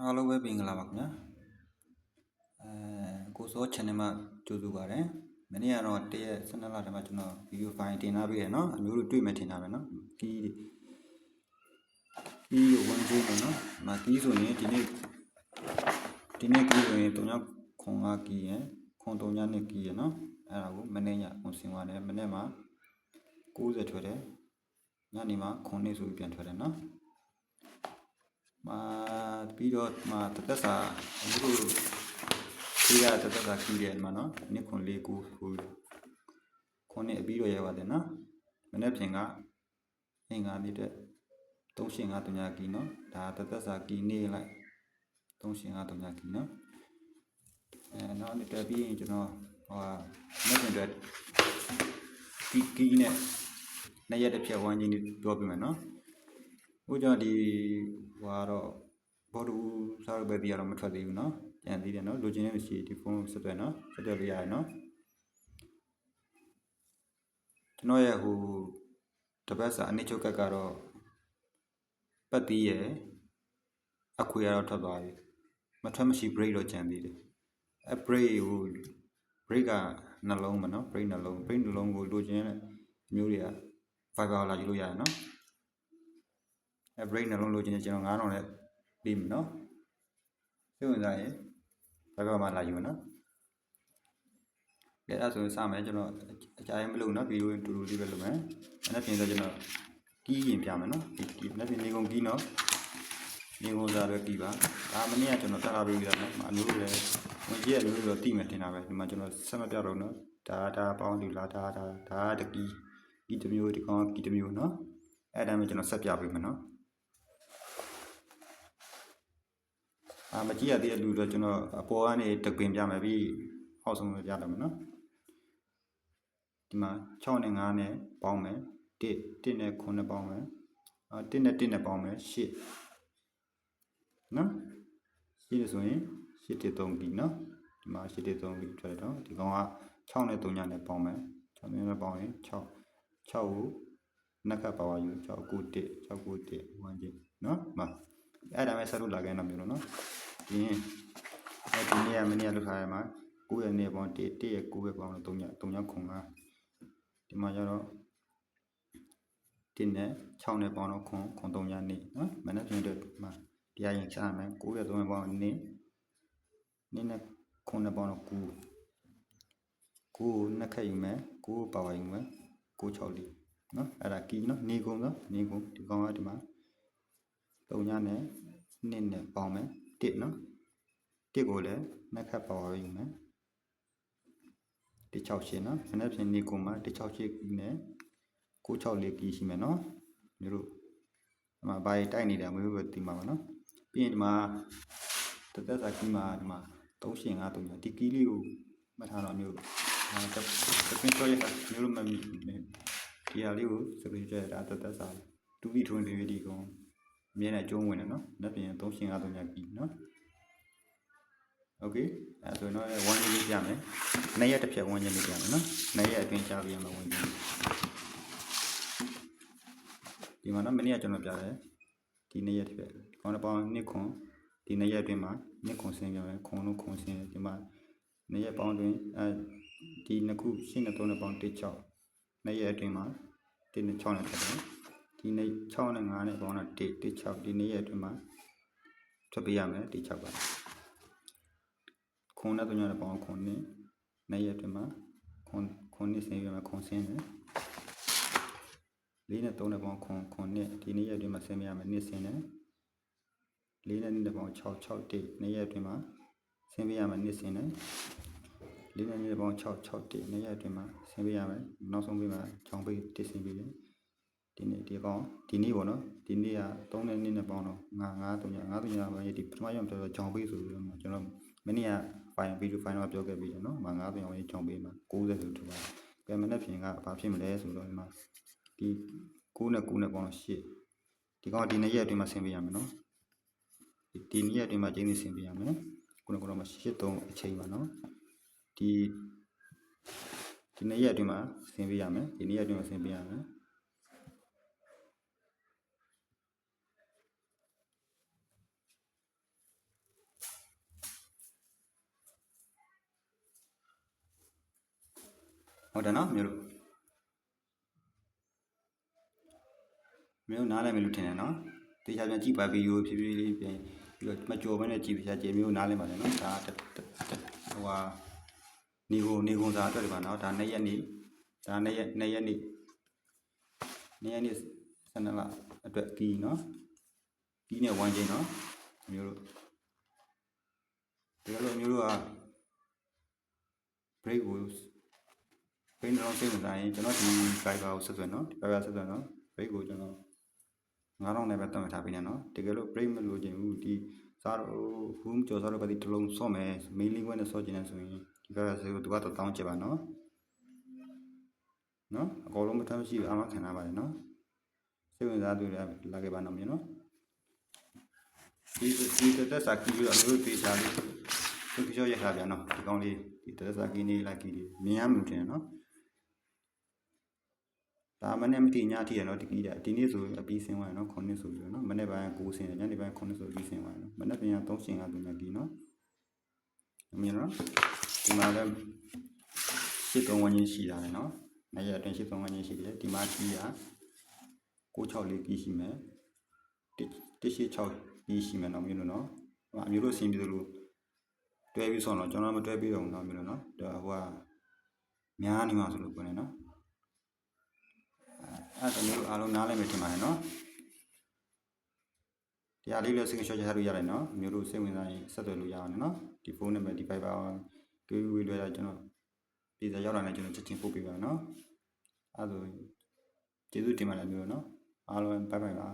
အားလုံးပဲမင်္ဂလာပါခင်ဗျာအဲကိုစော channel မှာကြိုဆိုပါရစေမနေ့ကတော့တရက်12လတည်းမှာကျွန်တော်ဗီဒီယိုဖိုင်တင်ထားပေးရနော်အမျိုးတို့တွေ့မှထင်တာပဲနော်ကီးကီးကိုဝန်ကျင်းနော်မကီးဆိုရင်ဒီနေ့ဒီနေ့ကီးဆိုရင်တုံညခွန်အားကီးရယ်ခွန်တုံညနဲ့ကီးရယ်နော်အဲ့ဒါကိုမနေ့ညခွန်စင်သွားတယ်မနေ့မှာ60ထွက်တယ်ညနေမှာခွန်နေဆိုပြီးပြန်ထွက်တယ်နော် မှာပြီးတော့မှာတသက်စာအခုဒီကတသက်စာကြီးတယ်မှာနော်နှစ်ခွန်လေးကိုခုခုနှစ်အပြီးတော့ရပါတယ်နော်မနေ့ပြင်ကငင်္ဂါနေ့တဲ့3ရှင်5တုညာကီနော်ဒါတသက်စာကီနေလိုက်3ရှင်5တုညာကီနော်အဲနောက်နေ့တက်ပြီးရင်ကျွန်တော်ဟိုမနေ့ပြင်တဲ့ဒီကီနဲ့နှစ်ရက်တစ်ဖြတ်ဝိုင်းချင်းပြောပြမယ်နော် ဦးကျွန်တော်ဒီဟိုကတော့ဘော်ဒူစားရပဲဒီကတော့မထွက်သေးဘူးเนาะကြံသေးတယ်เนาะလိုချင်တဲ့မရှိဒီဖုန်းဆက်သွယ်เนาะဆက်သွယ်လို့ရတယ်เนาะကျွန်တော်ရဲ့ဟိုတပတ်စာအနည်းချုပ်ကတ်ကတော့ပတ်တီးရဲ့အခွေကတော့ထွက်သွားပြီမထွက်မရှိ break တော့ကြံသေးတယ်အဲ break ဟို break ကနှလုံးမเนาะ break နှလုံး break နှလုံးကိုလိုချင်တဲ့မျိုးတွေက Viber လာယူလို့ရတယ်เนาะအဲ break နှလုံးလိုချင်တဲ့ကျွန်တော်9000နဲ့ပြီးပြီနော်စိတ်ဝင်စားရင်ဘယ်ဘက်မှာလာယူနော်ကဲအဲ့ဒါဆိုရင်စမယ်ကျွန်တော်အကြိုင်မလုပ်နော်ဗီဒီယိုတူတူလေးပဲလုပ်မယ်အဲ့ဒါပြင်ဆိုကျွန်တော်ကီးရင်ပြမယ်နော်ဒီကီးနေ့ပြင်နေကုန်ကီးနော်နေကုန်စားပဲကီးပါဒါမနေ့ကကျွန်တော်တက်လာပြီးပြီနော်အမျိုးလည်းဝင်ကြီးရမျိုးတော့တိမယ်တင်တာပဲဒီမှာကျွန်တော်ဆက်မပြတော့နော်ဒါဒါပေါင်းဒီလာဒါဒါဒါတကီးကီးတစ်မျိုးဒီကောင်ကီးတစ်မျိုးနော်အဲ့ဒါမှကျွန်တော်ဆက်ပြပေးမယ်နော် အာမကြည့်ရသေးတဲ့လူတော့ကျွန်တော်အပေါ်ကနေတပင်ပြမယ်ပြီးအောက်ဆုံးပြတယ်မယ်နော်ဒီမှာ6နဲ့9နဲ့ပေါင်းမယ်1 1နဲ့9နဲ့ပေါင်းမယ်အာ1နဲ့1နဲ့ပေါင်းမယ်8နော်ရှိတယ်ဆိုရင်8တိ3ဒီနော်ဒီမှာ8တိ3ဒီထွက်တော့ဒီကောင်က6နဲ့3ညနဲ့ပေါင်းမယ်6နဲ့ပေါင်းရင်6 6ကိုနှစ်ခတ်ပါဝါယူ6 9 1 6 9 1 1ချင်းနော်မ အဲ့ဒါပဲဆက်လို့လာခဲ့တော့မျိုးလို့နော်ဒီအဲဒီနေ့ကမနေ့ကလောက်ထားရမှာ9ရက်နေ့ပေါင်း1 1ရက်9ရက်ပေါင်းတော့3ရက်3ရက်ခွန်ကဒီမှာကျတော့1နဲ့6နဲ့ပေါင်းတော့ခွန်ခွန်3ရက်နေ့နော်မနေ့ပြင်တော့မှာတရားရင်ချရမယ်9ရက်3ရက်ပေါင်းနေ့နေ့နဲ့ခွန်နဲ့ပေါင်းတော့9 9ကိုနှစ်ခက်ယူမယ်9ပါဝါယူမယ်9 6လေးနော်အဲ့ဒါကီနော်နေကုန်နော်နေကုန်ဒီကောင်ကဒီမှာ 3ညနဲ့2နဲ့ပေါင်းမယ်1နော်1ကိုလည်းနှစ်ခက်ပါဝါယူမယ်1 6ရှင်းနော်မနေ့ပြင်နေကုန်မှာ1 6ရှင်းနဲ့9 6လေးကီရှိမယ်နော်မျိုးတို့ဒီမှာဘာတိုက်နေတယ်မျိုးပဲဒီမှာပါနော်ပြီးရင်ဒီမှာတသက်စာကီမှာဒီမှာ3ရှင်း5 3ညဒီကီလေးကိုမှတ်ထားတော့မျိုးအဲတပင်းချောရတာမျိုးလိုမမီဒီဟာလေးကိုစပင်းချောရတာတသက်စာတူပြီးထွန်းလေးဒီကောင် အမြဲတမ်းကျုံးဝင်တယ်နော်လက်ပြင်3ရှင်း5 3ညကီနော်โอเคအဲဆိုတော့ဝမ်းကြီးလေးပြမယ်နှစ်ရက်တစ်ဖြတ်ဝမ်းကြီးလေးပြမယ်နော်နှစ်ရက်အတွင်းချပြရမယ်ဝမ်းကြီးဒီမှာနော်မနေ့ကကျွန်တော်ပြတယ်ဒီနှစ်ရက်တစ်ဖြတ်ဒီကောင်တော့ပေါင်းနှစ်ခွန်ဒီနှစ်ရက်အတွင်းမှာနှစ်ခွန်ဆင်းပြမယ်ခွန်လို့ခွန်ဆင်းဒီမှာနှစ်ရက်ပေါင်းတွင်အဲဒီနှစ်ခုရှင်းတဲ့သုံးနဲ့ပေါင်း1 6နှစ်ရက်အတွင်းမှာ1နဲ့6နဲ့ထပ်တယ် ဒီနေ့6နဲ့9နဲ့ပေါင်းတော့1 1 6ဒီနေ့ရက်အတွင်းမှာထွက်ပေးရမယ်1 6ပါခွန်နဲ့သုံးညနဲ့ပေါင်းခွန်နဲ့နေ့ရက်အတွင်းမှာခွန်ခွန်နဲ့ဆင်းပြမယ်ခွန်ဆင်းတယ်လေးနဲ့သုံးနဲ့ပေါင်းခွန်ခွန်နဲ့ဒီနေ့ရက်အတွင်းမှာဆင်းပြရမယ်နေ့ဆင်းတယ်လေးနဲ့နေ့နဲ့ပေါင်း6 6တိနေ့ရက်အတွင်းမှာဆင်းပြရမယ်နေ့ဆင်းတယ်လေးနဲ့နေ့ပေါင်း6 6တိနေ့ရက်အတွင်းမှာဆင်းပြရမယ်နောက်ဆုံးပြမှာချောင်းပေးတစ်ဆင်းပြီးတယ် ဒီနေ့ဒီကောင်ဒီနေ့ပေါ့နော်ဒီနေ့က3နဲ့2နဲ့ပေါင်းတော့ငါ9 3ည9 3ညပါဒီပထမရုံပြောတော့ချောင်းပေးဆိုပြီးတော့ကျွန်တော်မနေ့က file video file မှာပြောခဲ့ပြီးတယ်နော်မ9ပြောင်းရေးချောင်းပေးမှာ60ဆိုထပ်ပါတယ်။ပြန်မနေ့ပြင်ကဘာဖြစ်မလဲဆိုတော့ဒီမှာဒီ9နဲ့9နဲ့ပေါင်းတော့8ဒီကောင်ဒီနေ့ရက်အတွင်းမှာဆင်းပေးရမယ်နော်ဒီဒီနေ့ရက်အတွင်းမှာကျင်းနေဆင်းပေးရမယ်ခုနကတော့မှ8 3အချိန်ပါနော်ဒီဒီနေ့ရက်အတွင်းမှာဆင်းပေးရမယ်ဒီနေ့ရက်အတွင်းမှာဆင်းပေးရမယ် ဟုတ်တယ်နော်မျိုးတို့မျိုးတို့နားလည်မယ်လို့ထင်တယ်နော်တေချာပြန်ကြည့်ပါဗီဒီယိုဖြည်းဖြည်းလေးပြန်ပြီးတော့မကြော်ဘဲနဲ့ကြည့်ပြချာကြည့်မျိုးနားလည်ပါတယ်နော်ဒါတက်တက်တက်ဟိုဟာနေကိုနေကုန်စာအတွက်ဒီပါနော်ဒါနှစ်ရက်နေဒါနှစ်ရက်နှစ်ရက်နေနှစ်ရက်နေ12လအတွက်ကီးနော်ကီးနဲ့ဝိုင်းချင်းနော်မျိုးတို့ဒီလိုမျိုးတို့က break rules ဘယ်တော့စိတ်ဝင်စားရင်ကျွန်တော်ဒီ Fiverr ကိုဆက်သွယ်နော်ဒီ Fiverr ဆက်သွယ်နော် break ကိုကျွန်တော်9000နဲ့ပဲတတ်မှတ်ထားပေးနေနော်တကယ်လို့ break မလို့ခြင်းဘူးဒီစားတော့ room ကျော်စားတော့ပါဒီတစ်လုံးဆော့မယ် main link နဲ့ဆော့ခြင်းနဲ့ဆိုရင်ဒီ Fiverr ဆေးကိုသူကတော့တောင်းချပါနော်နော်အကုန်လုံးမထမ်းမရှိဘူးအာမခံထားပါတယ်နော်စိတ်ဝင်စားသူတွေလာခဲ့ပါနော်မြေနော်ဒီဒီတက်စာကီးရအလို့တေးချာလေးသူကြောရထားပြန်နော်ဒီကောင်းလေးဒီတက်စာကီးနေလိုက်ကီးလေးမြင်ရမှမထင်နော် ဒါမနေ့မတိညတိရနော်ဒီကီးတဲ့ဒီနေ့ဆိုအပြီးစင်းသွားနော်ခုနှစ်ဆိုပြီးနော်မနေ့ပိုင်း9စင်းညနေပိုင်း9ဆိုပြီးစင်းသွားနော်မနေ့ပြန်3စင်းကသူမြကီးနော်မြင်နော်ဒီမှာလည်းရှစ်သုံးဝန်းချင်းရှိတာလေနော်နေ့ရက်အတွင်းရှစ်သုံးဝန်းချင်းရှိတယ်ဒီမှာကီးရ664ကီးရှိမယ်186ကီးရှိမယ်နော်မျိုးလို့နော်အမျိုးတို့ဆင်းပြီးသလိုတွဲပြီးဆုံးတော့ကျွန်တော်မတွဲပြီးတော့နော်မျိုးလို့နော်ဒါဟိုကများနေမှာဆိုလို့ပြောနေနော် အဲ့ဒါမျိုးအားလုံးနားလည်မယ်ထင်ပါတယ်နော်တရားလေးလည်း screenshot ချလို့ရတယ်နော်မျိုးတို့စိတ်ဝင်စားရင်ဆက်သွယ်လို့ရအောင်နော်ဒီဖုန်းနံပါတ်ဒီ Viber ကိုဝေးလွှဲတာကျွန်တော်ပြည်စာရောက်လာရင်ကျွန်တော်ချက်ချင်းပို့ပေးပါနော်အဲ့ဒါဆိုကျေးဇူးတင်ပါတယ်မျိုးနော်အားလုံးဘိုင်ဘိုင်ပါ